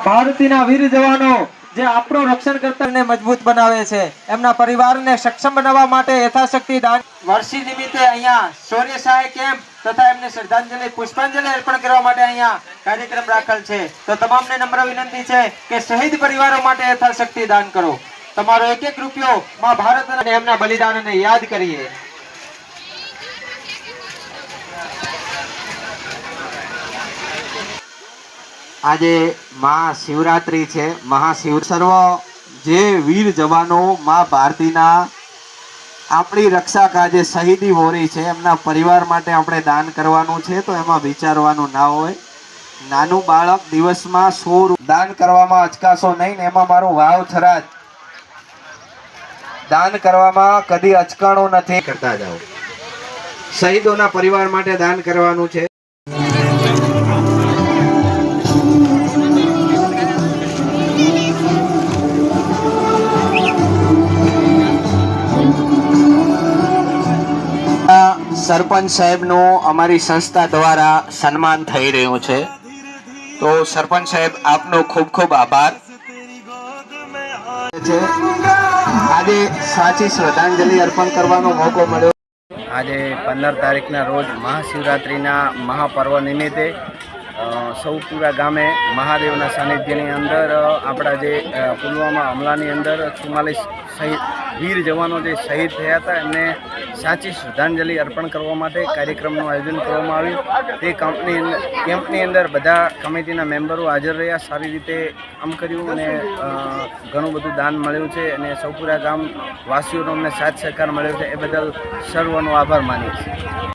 ભારતીના વીર જવાનો જે આપણો રક્ષણ કરતાને મજબૂત બનાવે છે. એમના પરિવારને સક્ષમ બનાવવા માટે યથાશક્તિ દાન વર્ષી નિમિત્તે અહીંયા શૌર્ય સહાય કેમ્પ તથા એમને શ્રદ્ધાંજલિ, પુષ્પાંજલિ અર્પણ કરવા માટે અહીંયા કાર્યક્રમ રાખેલ છે. તો તમામને નમ્ર વિનંતી છે કે શહીદ પરિવારો માટે યથાશક્તિ દાન કરો. તમારો એક એક રૂપિયો માં ભારત અને એમના બલિદાનને યાદ કરીએ. આજે મહાશિવરાત્રિ છે. મહાશિવ સર્વ જે વીર જવાનો મા ભારતીના આપણી રક્ષા કાજે શહીદી હોરી છે, એમના પરિવાર માટે આપણે દાન કરવાનું છે, તો એમાં વિચારવાનું ના હોય. નાનું બાળક દિવસમાં સો દાન કરવામાં અચકાશો નહીં ને એમાં મારું વાવ થરાજ દાન કરવામાં કદી અચકાણો નથી. કરતા જાઓ. શહીદોના પરિવાર માટે દાન કરવાનું છે. સરપંચ સાહેબનું અમારી સંસ્થા દ્વારા સન્માન થઈ રહ્યું છે. તો સરપંચ સાહેબ, આપનો ખૂબ ખૂબ આભાર. છે આજે સાચી શ્રદ્ધાંજલિ અર્પણ કરવાનો મોકો મળ્યો. આજે પંદર તારીખના રોજ મહાશિવરાત્રિના મહાપર્વ નિમિત્તે સૌપુરા ગામે મહાદેવના સાનિધ્યની અંદર આપણા જે પુલવામા હુમલાની અંદર ચુમ્માલીસ શહીદ, વીર જવાનો જે શહીદ થયા હતા, એમને સાચી શ્રદ્ધાંજલિ અર્પણ કરવા માટે કાર્યક્રમનું આયોજન કરવામાં આવ્યું. તે કંપની કેમ્પની અંદર બધા કમિટીના મેમ્બરો હાજર રહ્યા, સારી રીતે કામ કર્યું અને ઘણું બધું દાન મળ્યું છે અને સૌપુરા ગામ વાસીઓનો અમને સાથ સહકાર મળ્યો છે, એ બદલ સર્વનો આભાર માનીએ છીએ.